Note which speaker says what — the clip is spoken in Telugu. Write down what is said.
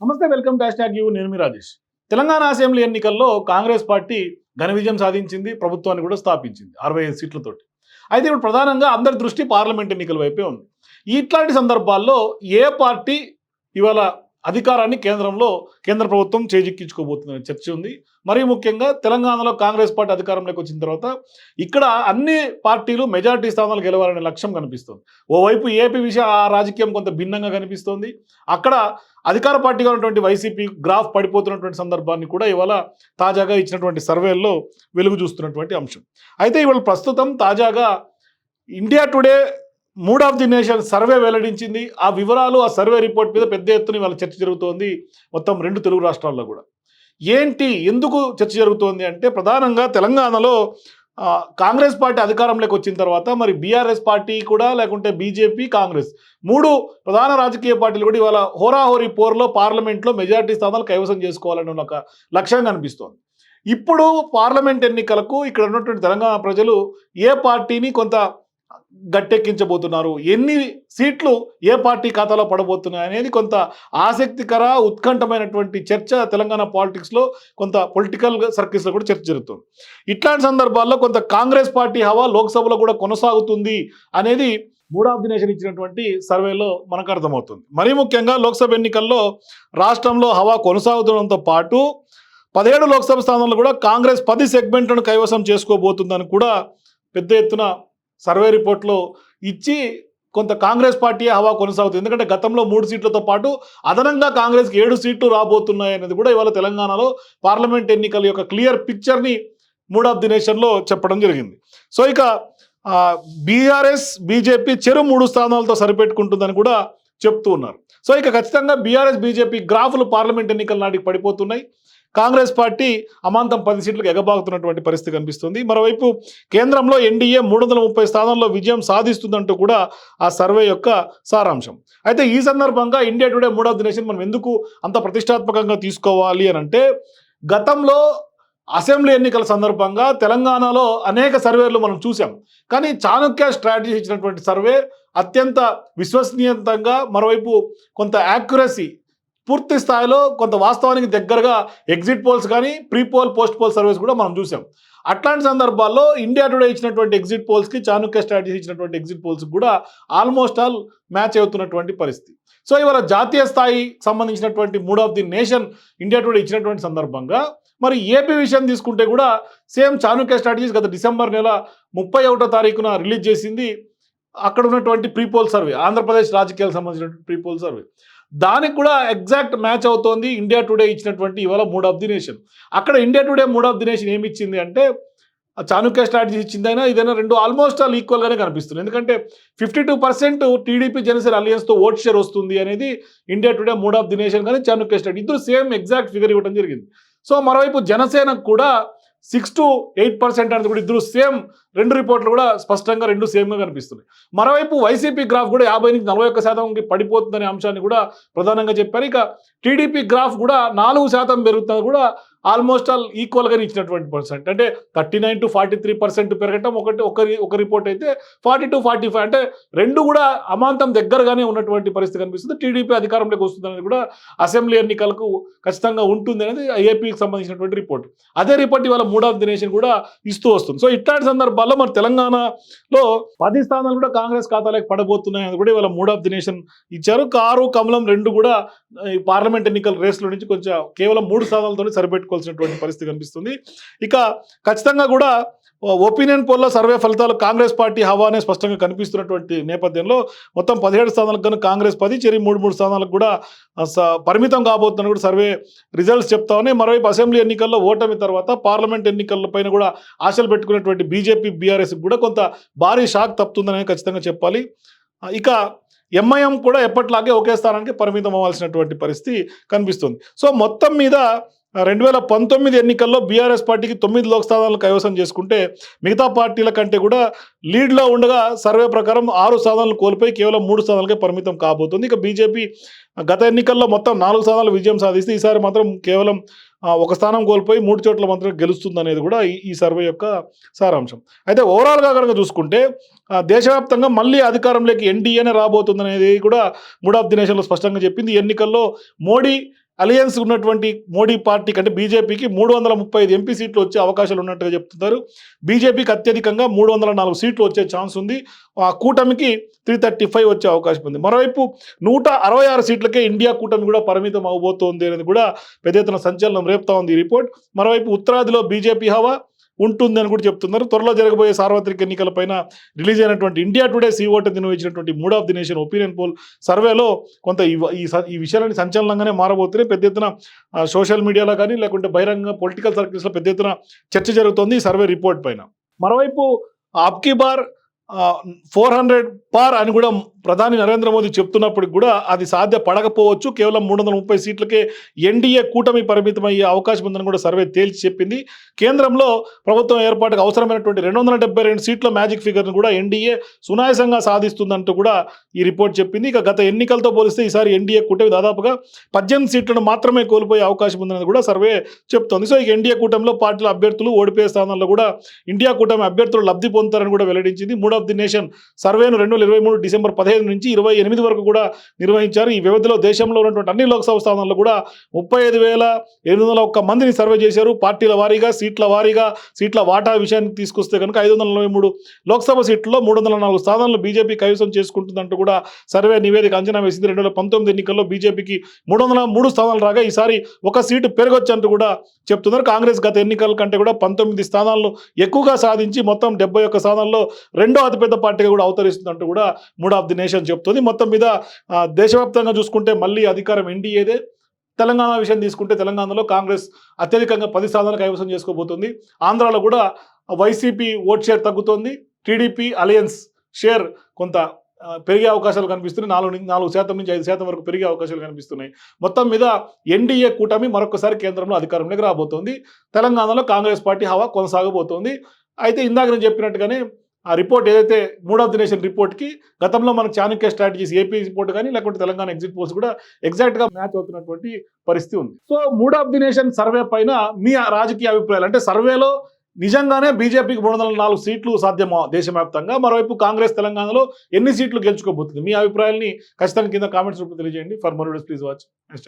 Speaker 1: నమస్తే వెల్కమ్ టు ట్యాగ్ యూ. నేను మీ రాజేష్. తెలంగాణ అసెంబ్లీ ఎన్నికల్లో కాంగ్రెస్ పార్టీ ఘన విజయం సాధించింది ప్రభుత్వాన్ని కూడా స్థాపించింది అరవై ఐదు సీట్లతోటి. అయితే ఇప్పుడు ప్రధానంగా అందరి దృష్టి పార్లమెంట్ ఎన్నికల వైపే ఉంది. ఇట్లాంటి సందర్భాల్లో ఏ పార్టీ ఇవాళ అధికారాన్ని కేంద్రంలో కేంద్ర ప్రభుత్వం చేజిక్కించుకోబోతుందనే చర్చ ఉంది. మరీ ముఖ్యంగా తెలంగాణలో కాంగ్రెస్ పార్టీ అధికారంలోకి వచ్చిన తర్వాత ఇక్కడ అన్ని పార్టీలు మెజార్టీ స్థానాలు గెలవాలనే లక్ష్యం కనిపిస్తుంది. ఓవైపు ఏపీ విషయ ఆ రాజకీయం కొంత భిన్నంగా కనిపిస్తోంది. అక్కడ అధికార పార్టీగా ఉన్నటువంటి వైసీపీ గ్రాఫ్ పడిపోతున్నటువంటి సందర్భాన్ని కూడా ఇవాళ తాజాగా ఇచ్చినటువంటి సర్వేల్లో వెలుగు చూస్తున్నటువంటి అంశం. అయితే ఇవాళ ప్రస్తుతం తాజాగా India Today mood of the nation survey వెల్లడించింది. ఆ వివరాలు ఆ సర్వే రిపోర్ట్ మీద పెద్ద ఎత్తున ఇవాళ చర్చ జరుగుతోంది. మొత్తం రెండు తెలుగు రాష్ట్రాల్లో కూడా. ఏంటి? ఎందుకు చర్చ జరుగుతోంది అంటే ప్రధానంగా తెలంగాణలో కాంగ్రెస్ పార్టీ అధికారంలోకి వచ్చిన తర్వాత మరి బీఆర్ఎస్ పార్టీ కూడా లేకుంటే బీజేపీ కాంగ్రెస్ మూడు ప్రధాన రాజకీయ పార్టీలు కూడా ఇవాళ హోరాహోరీ పోర్లో పార్లమెంట్లో మెజారిటీ స్థానాలు కైవసం చేసుకోవాలని ఒక లక్ష్యం కనిపిస్తోంది ఇప్పుడు పార్లమెంట్ ఎన్నికలకు ఇక్కడ ఉన్నటువంటి తెలంగాణ ప్రజలు ఏ పార్టీని కొంత గట్టెక్కించబోతున్నారు. ఎన్ని సీట్లు ఏ పార్టీ ఖాతాలో పడబోతున్నాయి అనేది కొంత ఆసక్తికర ఉత్కంఠమైనటువంటి చర్చ తెలంగాణ పాలిటిక్స్లో కొంత పొలిటికల్ సర్కిల్స్లో కూడా చర్చ జరుగుతుంది. ఇట్లాంటి సందర్భాల్లో కొంత కాంగ్రెస్ పార్టీ హవా లోక్సభలో కూడా కొనసాగుతుంది అనేది మూడాఫ్ ఆఫ్ ఇచ్చినటువంటి సర్వేలో మనకు అర్థమవుతుంది. మరీ ముఖ్యంగా లోక్సభ ఎన్నికల్లో రాష్ట్రంలో హవా కొనసాగుతుండడంతో పాటు పదిహేడు లోక్సభ స్థానాల్లో కూడా కాంగ్రెస్ పది సెగ్మెంట్లను కైవసం చేసుకోబోతుందని కూడా పెద్ద ఎత్తున సర్వే రిపోర్ట్లో ఇచ్చి కొంత కాంగ్రెస్ పార్టీ హవా కొనసాగుతుంది. ఎందుకంటే గతంలో మూడు సీట్లతో పాటు అదనంగా కాంగ్రెస్కి ఏడు సీట్లు రాబోతున్నాయి అనేది కూడా ఇవాళ తెలంగాణలో పార్లమెంట్ ఎన్నికల యొక్క క్లియర్ పిక్చర్ని మూడ్ ఆఫ్ ది నేషన్లో చెప్పడం జరిగింది. సో ఇక బీఆర్ఎస్ బీజేపీ చెరు మూడు స్థానాలతో సరిపెట్టుకుంటుందని కూడా చెప్తూ ఉన్నారు. సో ఇక ఖచ్చితంగా బీఆర్ఎస్ బీజేపీ గ్రాఫులు పార్లమెంట్ ఎన్నికల నాటికి పడిపోతున్నాయి. కాంగ్రెస్ పార్టీ అమాంతం పది సీట్లకు ఎగబాగుతున్నటువంటి పరిస్థితి కనిపిస్తుంది. మరోవైపు కేంద్రంలో ఎన్డీఏ మూడు వందల ముప్పై స్థానాల్లో విజయం సాధిస్తుందంటూ కూడా ఆ సర్వే యొక్క సారాంశం. అయితే ఈ సందర్భంగా ఇండియా టుడే మూడవ దినేషన్ మనం ఎందుకు అంత ప్రతిష్టాత్మకంగా తీసుకోవాలి అని అంటే గతంలో అసెంబ్లీ ఎన్నికల సందర్భంగా తెలంగాణలో అనేక సర్వేలు మనం చూసాం కానీ చాణక్య స్ట్రాటజీ ఇచ్చినటువంటి సర్వే అత్యంత విశ్వసనీయంతంగా మరోవైపు కొంత యాక్యురసీ పూర్తి స్థాయిలో కొంత వాస్తవానికి దగ్గరగా ఎగ్జిట్ పోల్స్ కానీ pre poll post poll service కూడా మనం చూసాం. అట్లాంటి సందర్భాల్లో ఇండియా టుడే ఇచ్చినటువంటి ఎగ్జిట్ పోల్స్కి చాణుక్య స్ట్రాటజీ ఇచ్చినటువంటి ఎగ్జిట్ పోల్స్ కూడా ఆల్మోస్ట్ ఆల్ మ్యాచ్ అవుతున్నటువంటి పరిస్థితి. సో ఇవాళ జాతీయ స్థాయి సంబంధించినటువంటి mood of the nation India Today ఇచ్చినటువంటి సందర్భంగా మరి ఏపీ విషయం తీసుకుంటే కూడా సేమ్ చాణుక్య స్ట్రాటజీస్ గత డిసెంబర్ నెల ముప్పై ఒకటో తారీఖున రిలీజ్ చేసింది. అక్కడ ఉన్నటువంటి ప్రీపోల్ సర్వే ఆంధ్రప్రదేశ్ రాజకీయాలకు సంబంధించినటువంటి ప్రీపోల్ సర్వే దానికి కూడా ఎగ్జాక్ట్ మ్యాచ్ అవుతోంది. ఇండియా టుడే ఇచ్చినటువంటి ఇవాళ మూడ్ ఆఫ్ ది నేషన్. అక్కడ India Today mood of the nation ఏమి ఇచ్చింది అంటే చాణుక్య చాణక్య స్ట్రాటజీ ఇచ్చిందైనా ఇదైనా రెండు ఆల్మోస్ట్ ఆల్ ఈక్వల్గానే కనిపిస్తుంది. ఎందుకంటే fifty two percent TDP Janasena అలయన్స్తో vote share వస్తుంది అనేది India Today mood of the nation కానీ చాణుక్య స్ట్రాటజీ. ఇద్దరు సేమ్ ఎగ్జాక్ట్ ఫిగర్ ఇవ్వడం జరిగింది. సో మరోవైపు జనసేనకు కూడా సిక్స్ టు ఎయిట్ పర్సెంట్ అనేది కూడా ఇద్దరు సేమ్ రెండు రిపోర్ట్లు కూడా స్పష్టంగా రెండు సేమ్గా కనిపిస్తున్నాయి. మరోవైపు వైసీపీ గ్రాఫ్ కూడా యాభై నుంచి నలభై ఒక్క శాతంకి పడిపోతుందనే అంశాన్ని కూడా ప్రధానంగా చెప్పారు. ఇక టీడీపీ గ్రాఫ్ కూడా నాలుగు శాతం పెరుగుతుంది కూడా ఆల్మోస్ట్ ఆల్ ఈక్వల్గానే ఇచ్చినటువంటి పర్సెంట్ అంటే thirty nine to forty three percent పెరగటం ఒకటి ఒక ఒక రిపోర్ట్ అయితే ఫార్టీ టు ఫార్టీ ఫైవ్ అంటే రెండు కూడా అమాంతం దగ్గరగానే ఉన్నటువంటి పరిస్థితి కనిపిస్తుంది. టీడీపీ అధికారంలోకి వస్తుందనేది కూడా అసెంబ్లీ ఎన్నికలకు ఖచ్చితంగా ఉంటుంది అనేది ఏపీకి సంబంధించినటువంటి రిపోర్ట్ అదే రిపోర్ట్ ఇవాళ మూడ్ ఆఫ్ కూడా ఇస్తూ వస్తుంది. సో ఇట్లాంటి సందర్భాల్లో మన తెలంగాణలో పది స్థానాలు కూడా కాంగ్రెస్ ఖాతాలోకి పడబోతున్నాయి అని కూడా ఇవాళ మూడ్ ఆఫ్ ఇచ్చారు. కారు కమలం రెండు కూడా ఈ పార్లమెంట్ ఎన్నికల రేసులో నుంచి కొంచెం కేవలం మూడు స్థానాలతో సరిపెట్టుకోవాల్సినటువంటి పరిస్థితి కనిపిస్తుంది. ఇక ఖచ్చితంగా కూడా ఒపీనియన్ పోల్లో సర్వే ఫలితాలు కాంగ్రెస్ పార్టీ హవానే స్పష్టంగా కనిపిస్తున్నటువంటి నేపథ్యంలో మొత్తం పదిహేడు స్థానాలకు కానీ కాంగ్రెస్ పది చెరి మూడు మూడు స్థానాలకు కూడా స- పరిమితం కాబోతుందని కూడా సర్వే రిజల్ట్స్ చెప్తా ఉన్నాయి. మరోవైపు అసెంబ్లీ ఎన్నికల్లో ఓటమి తర్వాత పార్లమెంట్ ఎన్నికల పైన కూడా ఆశలు పెట్టుకున్నటువంటి బీజేపీ బీఆర్ఎస్ కూడా కొంత భారీ షాక్ తప్పుతుందని ఖచ్చితంగా చెప్పాలి. ఇక ఎంఐఎం కూడా ఎప్పటిలాగే ఒకే స్థానానికి పరిమితం అవ్వాల్సినటువంటి పరిస్థితి కనిపిస్తుంది. సో మొత్తం మీద రెండు వేల పంతొమ్మిది ఎన్నికల్లో బీఆర్ఎస్ పార్టీకి తొమ్మిది లోక్ కైవసం చేసుకుంటే మిగతా పార్టీల కంటే కూడా లీడ్లో ఉండగా సర్వే ప్రకారం ఆరు స్థానాలు కోల్పోయి కేవలం మూడు స్థానాలకే పరిమితం కాబోతుంది. ఇక బీజేపీ గత ఎన్నికల్లో మొత్తం నాలుగు స్థానాలు విజయం సాధిస్తే ఈసారి మాత్రం కేవలం ఒక స్థానం కోల్పోయి మూడు చోట్ల మాత్రం గెలుస్తుంది అనేది కూడా ఈ- సర్వే యొక్క సారాంశం. అయితే ఓవరాల్గా కనుక చూసుకుంటే దేశవ్యాప్తంగా మళ్ళీ అధికారంలోకి ఎన్డీఏనే రాబోతుంది అనేది కూడా మూడ్ ఆఫ్ స్పష్టంగా చెప్పింది. ఎన్నికల్లో మోడీ అలయన్స్ ఉన్నటువంటి మోడీ పార్టీకి అంటే బీజేపీకి మూడు వందల ముప్పై ఐదు ఎంపీ సీట్లు వచ్చే అవకాశాలు ఉన్నట్టుగా చెప్తున్నారు. బీజేపీకి అత్యధికంగా మూడు వందల నాలుగు సీట్లు వచ్చే ఛాన్స్ ఉంది. ఆ కూటమికి త్రీ థర్టీ ఫైవ్ వచ్చే అవకాశం ఉంది. మరోవైపు నూట అరవై ఆరు సీట్లకే ఇండియా కూటమి కూడా పరిమితం అవబోతోంది అనేది కూడా పెద్ద ఎత్తున సంచలనం రేపుతా ఉంది ఈ రిపోర్ట్. మరోవైపు ఉత్తరాదిలో బీజేపీ హవా ఉంటుంది అని కూడా చెప్తున్నారు. త్వరలో జరగబోయే సార్వత్రిక ఎన్నికలపైన రిలీజ్ అయినటువంటి ఇండియా టుడే సీ ఓటు నిర్వహించినటువంటి mood of the nation opinion poll సర్వేలో కొంత ఈ ఈ స- ఈ విషయాలని సంచలనంగానే మారబోతున్నాయి. పెద్ద ఎత్తున సోషల్ మీడియాలో కానీ లేకుంటే బహిరంగ పొలిటికల్ సర్కిల్స్లో పెద్ద ఎత్తున చర్చ జరుగుతోంది ఈ సర్వే రిపోర్ట్ పైన. మరోవైపు అబ్కి బార్ ఫోర్ హండ్రెడ్ పార్ అని కూడా ప్రధాని నరేంద్ర మోదీ చెప్తున్నప్పటికి కూడా అది సాధ్య పడకపోవచ్చు. కేవలం మూడు వందల ముప్పై సీట్లకే ఎన్డీఏ కూటమి పరిమితం అయ్యే అవకాశం ఉందని కూడా సర్వే తేల్చి చెప్పింది. కేంద్రంలో ప్రభుత్వం ఏర్పాటుకు అవసరమైనటువంటి రెండు వందల డెబ్బై రెండు సీట్ల మ్యాజిక్ ఫిగర్ను కూడా ఎన్డీఏ సునాయాసంగా సాధిస్తుందంటూ కూడా ఈ రిపోర్ట్ చెప్పింది. ఇక గత ఎన్నికలతో పోలిస్తే ఈసారి ఎన్డీఏ కూటమి దాదాపుగా పద్దెనిమిది సీట్లను మాత్రమే కోల్పోయే అవకాశం ఉందని కూడా సర్వే చెప్తోంది. సో ఇక ఎన్డీఏ కూటమిలో పార్టీల అభ్యర్థులు ఓడిపోయే స్థానాల్లో కూడా ఇండియా కూటమి అభ్యర్థులు లబ్ధి పొందుతారని కూడా వెల్లడించింది. మూడ్ ఆఫ్ ది నేషన్ సర్వేను రెండు వేల ఇరవై మూడు డిసెంబర్ పదిహేను నుంచి ఇరవై ఎనిమిది వరకు కూడా నిర్వహించారు. ఈ వ్యవధిలో దేశంలో ఉన్నటువంటి అన్ని లోక్సభ స్థానాల్లో కూడా ముప్పై ఐదు వేల ఎనిమిది వందల ఒక్క మందిని సర్వే చేశారు. పార్టీల వారీగా సీట్ల వారీగా సీట్ల వాటా విషయాన్ని తీసుకొస్తే కనుక ఐదు వందల నలభై మూడు లోక్సభ సీట్లలో మూడు వందల నాలుగు స్థానాలను బీజేపీ కైవసం చేసుకుంటుందంటూ కూడా సర్వే నివేదిక అంచనా వేసింది. రెండు వేల పంతొమ్మిది ఎన్నికల్లో బీజేపీకి మూడు వందల మూడు స్థానాలు రాగా ఈసారి ఒక సీటు పెరగొచ్చు అంటూ కూడా చెప్తున్నారు. కాంగ్రెస్ గత ఎన్నికల కంటే కూడా పంతొమ్మిది స్థానాలను ఎక్కువగా సాధించి మొత్తం డెబ్బై ఒక్క స్థానాల్లో రెండో అతిపెద్ద పార్టీగా కూడా అవతరిస్తుందంటూ కూడా మూడ్ ఆఫ్ ది నేషన్ చెప్తుంది. మొత్తం మీద దేశవ్యాప్తంగా చూసుకుంటే మళ్ళీ అధికారం ఎన్డీఏదే. తెలంగాణ విషయం తీసుకుంటే తెలంగాణలో కాంగ్రెస్ అత్యధికంగా పది స్థానాలు కైవసం చేసుకోబోతుంది. ఆంధ్రాలో కూడా వైసీపీ ఓట్ షేర్ తగ్గుతోంది. టీడీపీ అలయన్స్ షేర్ కొంత పెరిగే అవకాశాలు కనిపిస్తున్నాయి. నాలుగు నాలుగు శాతం నుంచి ఐదు శాతం వరకు పెరిగే అవకాశాలు కనిపిస్తున్నాయి. మొత్తం మీద ఎన్డీఏ కూటమి మరొకసారి కేంద్రంలో అధికారంలోకి రాబోతోంది. తెలంగాణలో కాంగ్రెస్ పార్టీ హవా కొనసాగబోతోంది. అయితే ఇందాక నేను చెప్పినట్టుగానే ఆ రిపోర్ట్ ఏదైతే మూడ్ ఆఫ్ ది నేషన్ రిపోర్ట్కి గతంలో మన చాణక్య స్ట్రాటజీస్ ఏపీ రిపోర్ట్ కానీ లేకుంటే తెలంగాణ ఎగ్జిట్ పోల్స్ కూడా ఎగ్జాక్ట్గా మ్యాచ్ అవుతున్నటువంటి పరిస్థితి ఉంది. So mood of the nation survey పైన మీ రాజకీయ అభిప్రాయాలు అంటే సర్వేలో నిజంగానే బీజేపీకి మూడు వందల నాలుగు సీట్లు సాధ్యమా దేశవ్యాప్తంగా? మరోవైపు కాంగ్రెస్ తెలంగాణలో ఎన్ని సీట్లు గెలుచుకోబోతుంది? మీ అభిప్రాయాల్ని ఖచ్చితంగా కింద కామెంట్స్ రూపంలో తెలియజేయండి. For more please watch. Hash